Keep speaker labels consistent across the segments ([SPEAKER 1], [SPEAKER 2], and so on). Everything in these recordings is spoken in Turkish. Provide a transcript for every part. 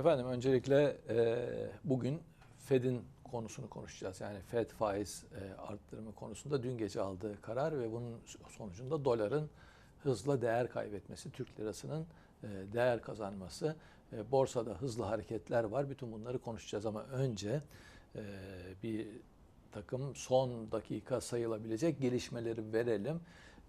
[SPEAKER 1] Efendim öncelikle e, bugün Fed'in konusunu konuşacağız. Yani Fed faiz e, arttırımı konusunda dün gece aldığı karar ve bunun sonucunda doların hızla değer kaybetmesi, Türk lirasının e, değer kazanması, e, borsada hızlı hareketler var. Bütün bunları konuşacağız ama önce e, bir takım son dakika sayılabilecek gelişmeleri verelim.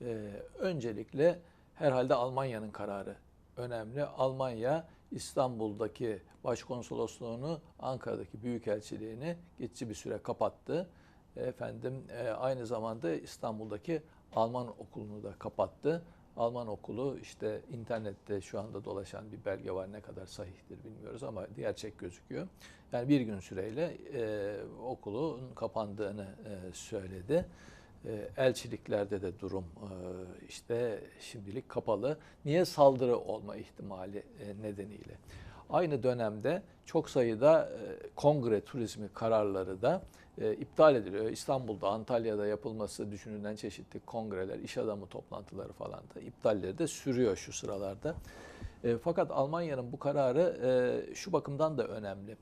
[SPEAKER 1] E, öncelikle herhalde Almanya'nın kararı önemli. Almanya İstanbul'daki başkonsolosluğunu, Ankara'daki büyükelçiliğini geçici bir süre kapattı. Efendim e, aynı zamanda İstanbul'daki Alman okulunu da kapattı. Alman okulu işte internette şu anda dolaşan bir belge var ne kadar sahihtir bilmiyoruz ama gerçek gözüküyor. Yani bir gün süreyle e, okulun kapandığını e, söyledi. E, elçiliklerde de durum e, işte şimdilik kapalı. Niye saldırı olma ihtimali e, nedeniyle. Aynı dönemde çok sayıda kongre turizmi kararları da iptal ediliyor. İstanbul'da, Antalya'da yapılması düşünülen çeşitli kongreler, iş adamı toplantıları falan da iptalleri de sürüyor şu sıralarda. Fakat Almanya'nın bu kararı şu bakımdan da önemli.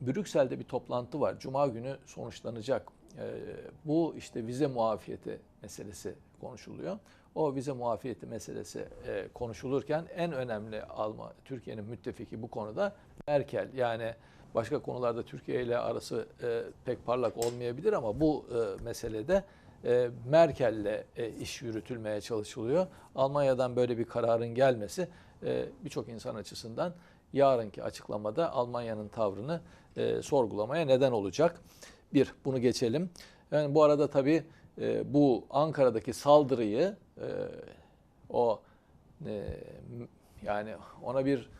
[SPEAKER 1] Brüksel'de bir toplantı var. Cuma günü sonuçlanacak. Ee, bu işte vize muafiyeti meselesi konuşuluyor. O vize muafiyeti meselesi e, konuşulurken en önemli Alman Türkiye'nin müttefiki bu konuda Merkel. Yani başka konularda Türkiye ile arası e, pek parlak olmayabilir ama bu e, meselede Merkel'le iş yürütülmeye çalışılıyor. Almanya'dan böyle bir kararın gelmesi birçok insan açısından yarınki açıklamada Almanya'nın tavrını sorgulamaya neden olacak. Bir, bunu geçelim. Yani bu arada tabii e, bu Ankara'daki saldırıyı e, o e, yani ona bir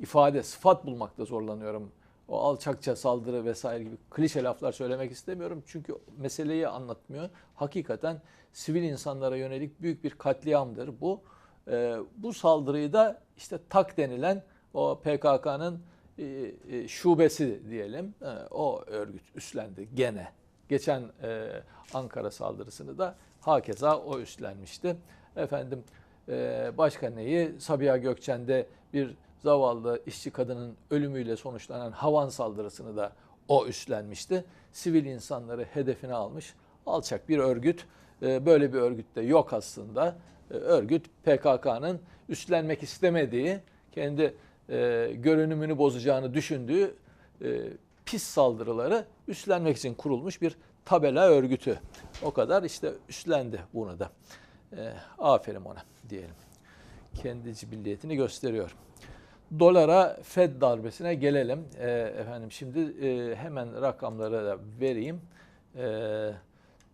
[SPEAKER 1] ifade, sıfat bulmakta zorlanıyorum. O alçakça saldırı vesaire gibi klişe laflar söylemek istemiyorum. Çünkü meseleyi anlatmıyor. Hakikaten sivil insanlara yönelik büyük bir katliamdır bu. E, bu saldırıyı da işte tak denilen o PKK'nın şubesi diyelim e, o örgüt üstlendi gene. Geçen Ankara saldırısını da hakeza o üstlenmişti. Efendim başka neyi? Sabiha Gökçen'de bir zavallı işçi kadının ölümüyle sonuçlanan havan saldırısını da o üstlenmişti. Sivil insanları hedefine almış alçak bir örgüt. Böyle bir örgüt de yok aslında. Örgüt PKK'nın üstlenmek istemediği kendi e, görünümünü bozacağını düşündüğü e, pis saldırıları üstlenmek için kurulmuş bir tabela örgütü. O kadar işte üstlendi bunu da. E, aferin ona diyelim. Kendi cibilliyetini gösteriyor. Dolara Fed darbesine gelelim. E, efendim şimdi e, hemen rakamları da vereyim. E,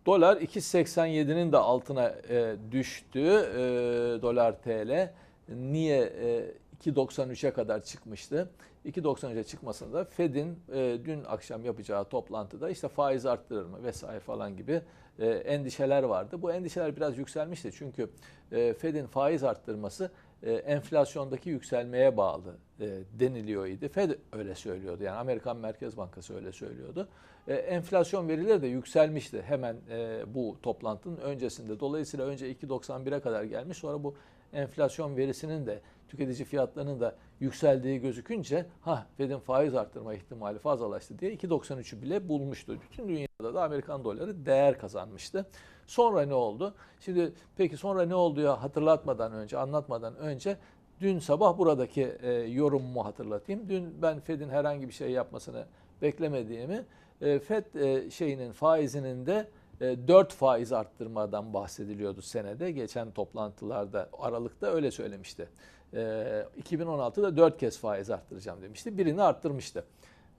[SPEAKER 1] dolar 2.87'nin de altına e, düştü. E, dolar TL. Niye e, 2.93'e kadar çıkmıştı. 2.93'e çıkmasında Fed'in e, dün akşam yapacağı toplantıda işte faiz arttırır mı vesaire falan gibi e, endişeler vardı. Bu endişeler biraz yükselmişti çünkü e, Fed'in faiz arttırması e, enflasyondaki yükselmeye bağlı e, deniliyor idi. Fed öyle söylüyordu yani Amerikan Merkez Bankası öyle söylüyordu. E, enflasyon verileri de yükselmişti hemen e, bu toplantının öncesinde. Dolayısıyla önce 2.91'e kadar gelmiş sonra bu enflasyon verisinin de tüketici fiyatlarının da yükseldiği gözükünce ha Fed'in faiz arttırma ihtimali fazlalaştı diye 2.93'ü bile bulmuştu. Bütün dünyada da Amerikan doları değer kazanmıştı. Sonra ne oldu? Şimdi peki sonra ne oldu ya hatırlatmadan önce, anlatmadan önce dün sabah buradaki e, yorumumu hatırlatayım. Dün ben Fed'in herhangi bir şey yapmasını beklemediğimi, e, Fed e, şeyinin faizinin de 4 e, faiz arttırmadan bahsediliyordu senede. Geçen toplantılarda Aralık'ta öyle söylemişti. 2016'da e, 4 kez faiz arttıracağım demişti. Birini arttırmıştı.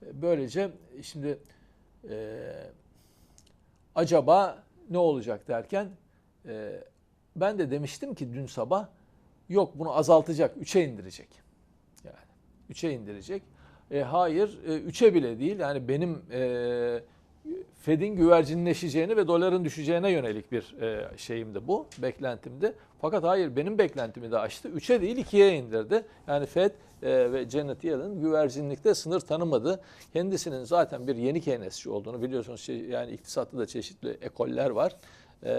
[SPEAKER 1] E, böylece şimdi acaba ne olacak derken ben de demiştim ki dün sabah yok bunu azaltacak, 3'e indirecek. Yani 3'e indirecek. E, hayır, 3'e bile değil. Yani benim e, Fed'in güvercinleşeceğini ve doların düşeceğine yönelik bir e, şeyimdi bu, beklentimdi. Fakat hayır benim beklentimi de aştı. 3'e değil 2'ye indirdi. Yani Fed e, ve Janet Yellen güvercinlikte sınır tanımadı. Kendisinin zaten bir yeni Keynesçi olduğunu biliyorsunuz. Şey, yani iktisatta da çeşitli ekoller var. E,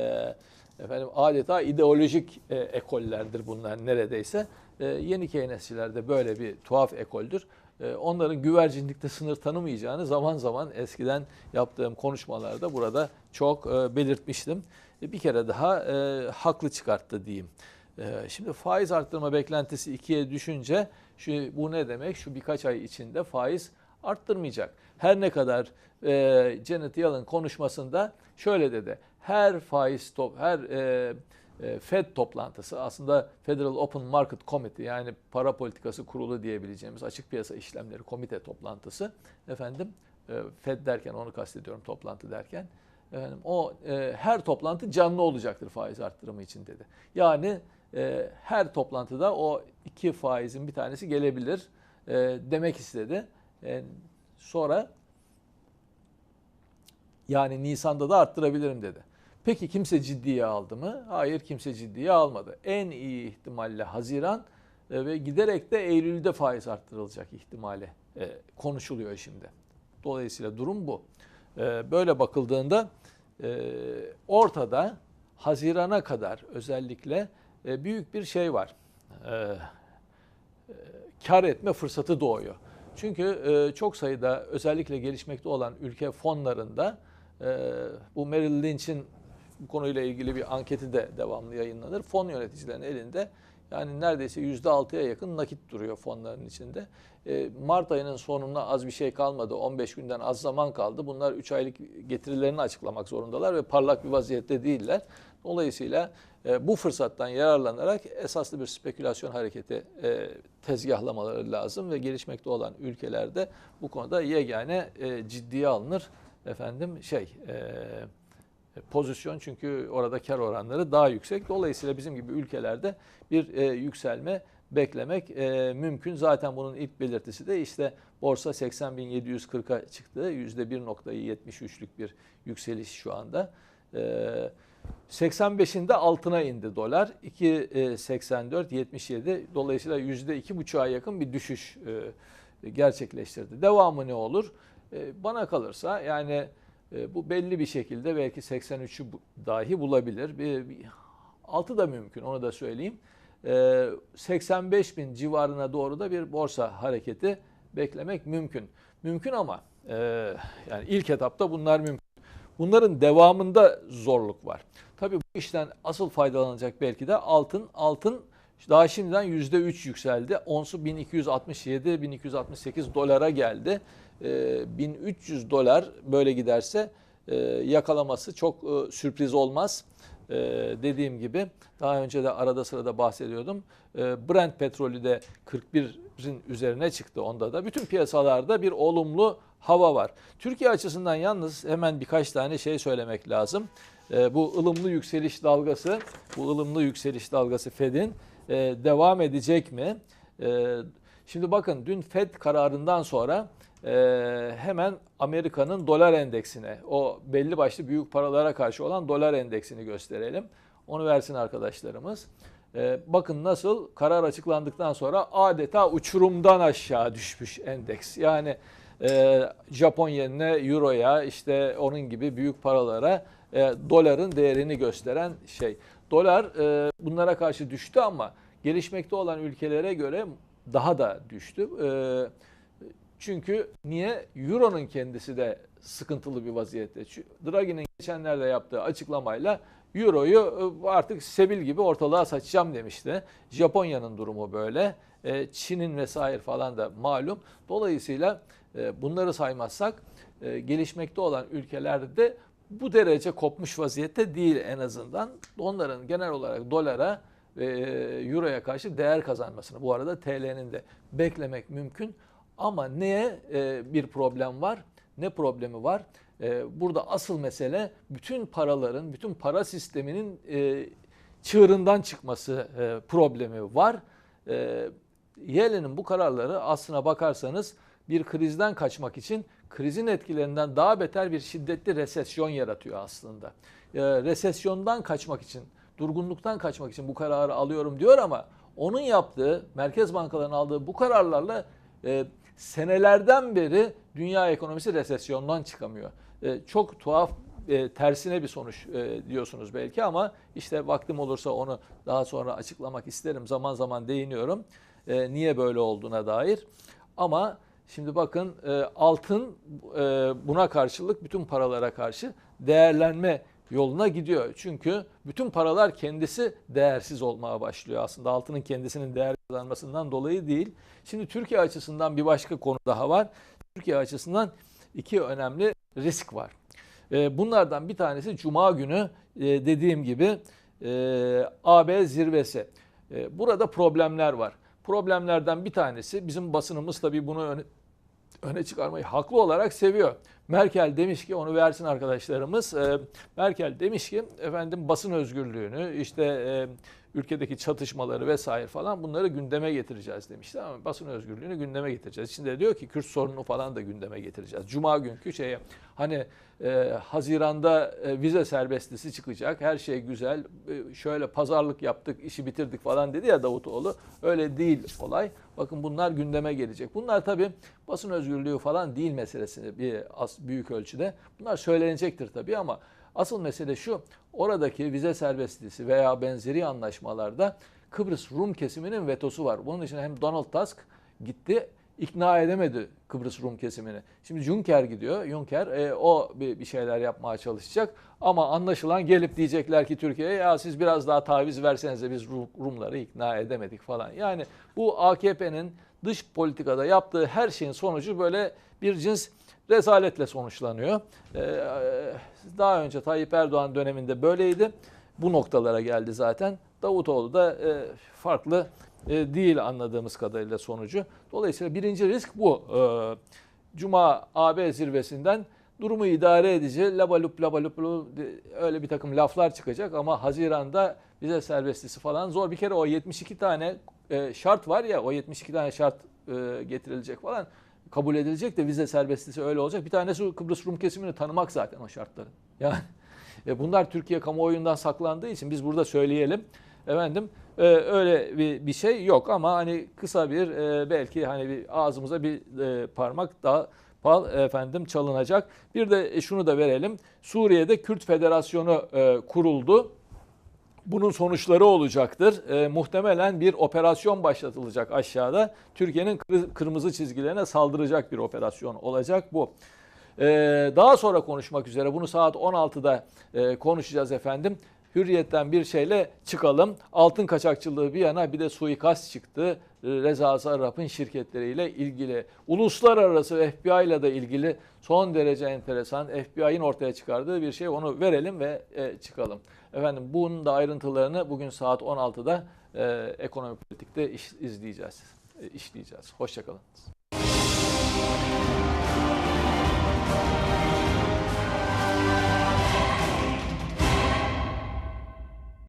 [SPEAKER 1] efendim adeta ideolojik e, ekollerdir bunlar neredeyse. Yeni Keynesçiler de böyle bir tuhaf ekoldür. E, onların güvercinlikte sınır tanımayacağını zaman zaman eskiden yaptığım konuşmalarda burada çok e, belirtmiştim. E, bir kere daha e, haklı çıkarttı diyeyim. Şimdi faiz arttırma beklentisi ikiye düşünce şu bu ne demek? Şu birkaç ay içinde faiz arttırmayacak. Her ne kadar e, Janet Yellen konuşmasında şöyle dedi. Her faiz top, her e, Fed toplantısı aslında Federal Open Market Committee yani para politikası kurulu diyebileceğimiz açık piyasa işlemleri komite toplantısı efendim e, Fed derken onu kastediyorum toplantı derken efendim o e, her toplantı canlı olacaktır faiz arttırımı için dedi. Yani e, her toplantıda o iki faizin bir tanesi gelebilir e, demek istedi. E, sonra yani Nisan'da da arttırabilirim dedi. Peki kimse ciddiye aldı mı? Hayır kimse ciddiye almadı. En iyi ihtimalle Haziran e, ve giderek de Eylül'de faiz arttırılacak ihtimali e, konuşuluyor şimdi. Dolayısıyla durum bu. E, böyle bakıldığında ortada Haziran'a kadar özellikle büyük bir şey var. Kar etme fırsatı doğuyor. Çünkü çok sayıda özellikle gelişmekte olan ülke fonlarında bu Merrill Lynch'in bu konuyla ilgili bir anketi de devamlı yayınlanır. Fon yöneticilerinin elinde yani neredeyse %6'ya yakın nakit duruyor fonların içinde. E, Mart ayının sonuna az bir şey kalmadı. 15 günden az zaman kaldı. Bunlar 3 aylık getirilerini açıklamak zorundalar ve parlak bir vaziyette değiller. Dolayısıyla e, bu fırsattan yararlanarak esaslı bir spekülasyon hareketi e, tezgahlamaları lazım ve gelişmekte olan ülkelerde bu konuda yegane ciddiye alınır efendim şey pozisyon çünkü orada kar oranları daha yüksek. Dolayısıyla bizim gibi ülkelerde bir e, yükselme beklemek e, mümkün. Zaten bunun ilk belirtisi de işte borsa 80.740'a çıktı. %1.73'lük bir yükseliş şu anda. E, 85'inde altına indi dolar. 2.84, 77. Dolayısıyla %2.5'a yakın bir düşüş e, gerçekleştirdi. Devamı ne olur? E, bana kalırsa yani e, bu belli bir şekilde belki 83'ü dahi bulabilir. Altı da mümkün onu da söyleyeyim. 85 e, bin civarına doğru da bir borsa hareketi beklemek mümkün. Mümkün ama e, yani ilk etapta bunlar mümkün. Bunların devamında zorluk var. Tabii bu işten asıl faydalanacak belki de altın. Altın daha şimdiden %3 yükseldi. Onsu 1267-1268 dolara geldi. 1300 ee, dolar böyle giderse e, yakalaması çok e, sürpriz olmaz. Ee, dediğim gibi daha önce de arada sırada bahsediyordum. Ee, Brent petrolü de 41'in üzerine çıktı onda da. Bütün piyasalarda bir olumlu hava var. Türkiye açısından yalnız hemen birkaç tane şey söylemek lazım. Bu ılımlı yükseliş dalgası, bu ılımlı yükseliş dalgası Fed'in e, devam edecek mi? Şimdi bakın dün Fed kararından sonra e, hemen Amerika'nın dolar endeksine, o belli başlı büyük paralara karşı olan dolar endeksini gösterelim. Onu versin arkadaşlarımız. E, bakın nasıl karar açıklandıktan sonra adeta uçurumdan aşağı düşmüş endeks. Yani e, Japon yenine, euroya, işte onun gibi büyük paralara e, doların değerini gösteren şey. Dolar e, bunlara karşı düştü ama gelişmekte olan ülkelere göre daha da düştü. E, çünkü niye? Euro'nun kendisi de sıkıntılı bir vaziyette. Draghi'nin geçenlerde yaptığı açıklamayla Euro'yu e, artık sebil gibi ortalığa saçacağım demişti. Japonya'nın durumu böyle. E, Çin'in vesaire falan da malum. Dolayısıyla bunları saymazsak gelişmekte olan ülkelerde de bu derece kopmuş vaziyette değil en azından. Onların genel olarak dolara ve euroya karşı değer kazanmasını bu arada TL'nin de beklemek mümkün. Ama neye e, bir problem var? Ne problemi var? E, burada asıl mesele bütün paraların, bütün para sisteminin e, çığırından çıkması e, problemi var. E, Yellen'in bu kararları aslına bakarsanız bir krizden kaçmak için krizin etkilerinden daha beter bir şiddetli resesyon yaratıyor aslında. E, resesyondan kaçmak için, durgunluktan kaçmak için bu kararı alıyorum diyor ama onun yaptığı, merkez bankalarının aldığı bu kararlarla e, senelerden beri dünya ekonomisi resesyondan çıkamıyor. E, çok tuhaf e, tersine bir sonuç e, diyorsunuz belki ama işte vaktim olursa onu daha sonra açıklamak isterim. Zaman zaman değiniyorum. E, niye böyle olduğuna dair. Ama şimdi bakın e, altın e, buna karşılık bütün paralara karşı değerlenme yoluna gidiyor. Çünkü bütün paralar kendisi değersiz olmaya başlıyor aslında. Altının kendisinin değer kazanmasından dolayı değil. Şimdi Türkiye açısından bir başka konu daha var. Türkiye açısından iki önemli risk var. E, Bunlardan bir tanesi Cuma günü e, dediğim gibi e, AB zirvesi. Burada problemler var. Problemlerden bir tanesi bizim basınımız tabii bunu öne, çıkarmayı haklı olarak seviyor. Merkel demiş ki onu versin arkadaşlarımız. E, Merkel demiş ki efendim basın özgürlüğünü işte e, ülkedeki çatışmaları vesaire falan bunları gündeme getireceğiz demişler ama basın özgürlüğünü gündeme getireceğiz. İçinde diyor ki Kürt sorununu falan da gündeme getireceğiz. Cuma günkü şeye hani e, Haziran'da e, vize serbestisi çıkacak. Her şey güzel. E, şöyle pazarlık yaptık, işi bitirdik falan dedi ya Davutoğlu. Öyle değil olay. Bakın bunlar gündeme gelecek. Bunlar tabii basın özgürlüğü falan değil meselesi bir az büyük ölçüde. Bunlar söylenecektir tabii ama asıl mesele şu. Oradaki vize serbestisi veya benzeri anlaşmalarda Kıbrıs Rum kesiminin vetosu var. Bunun için hem Donald Tusk gitti ikna edemedi Kıbrıs Rum kesimini. Şimdi Juncker gidiyor. Juncker e, o bir, bir şeyler yapmaya çalışacak. Ama anlaşılan gelip diyecekler ki Türkiye'ye ya siz biraz daha taviz verseniz de biz Rum- Rumları ikna edemedik falan. Yani bu AKP'nin dış politikada yaptığı her şeyin sonucu böyle bir cins rezaletle sonuçlanıyor. Ee, daha önce Tayyip Erdoğan döneminde böyleydi. Bu noktalara geldi zaten. Davutoğlu da e, farklı e, değil anladığımız kadarıyla sonucu. Dolayısıyla birinci risk bu. Ee, Cuma AB zirvesinden durumu idare edici labalup labalup öyle bir takım laflar çıkacak ama Haziran'da vize serbestisi falan zor. Bir kere o 72 tane e, şart var ya o 72 tane şart e, getirilecek falan kabul edilecek de vize serbestisi öyle olacak. Bir tanesi Kıbrıs Rum kesimini tanımak zaten o şartların. Yani e, bunlar Türkiye kamuoyundan saklandığı için biz burada söyleyelim. Efendim e, öyle bir, bir şey yok ama hani kısa bir e, belki hani bir ağzımıza bir e, parmak daha pal efendim çalınacak. Bir de şunu da verelim. Suriye'de Kürt Federasyonu e, kuruldu. Bunun sonuçları olacaktır. E, muhtemelen bir operasyon başlatılacak aşağıda. Türkiye'nin kır- kırmızı çizgilerine saldıracak bir operasyon olacak bu. E, daha sonra konuşmak üzere bunu saat 16'da e, konuşacağız efendim. Hürriyetten bir şeyle çıkalım. Altın kaçakçılığı bir yana bir de suikast çıktı. E, Reza Zarrab'ın şirketleriyle ilgili. Uluslararası FBI ile de ilgili son derece enteresan FBI'nin ortaya çıkardığı bir şey. Onu verelim ve e, çıkalım. Efendim bunun da ayrıntılarını bugün saat 16'da e, ekonomi politikte iş, izleyeceğiz, e, işleyeceğiz. Hoşçakalın.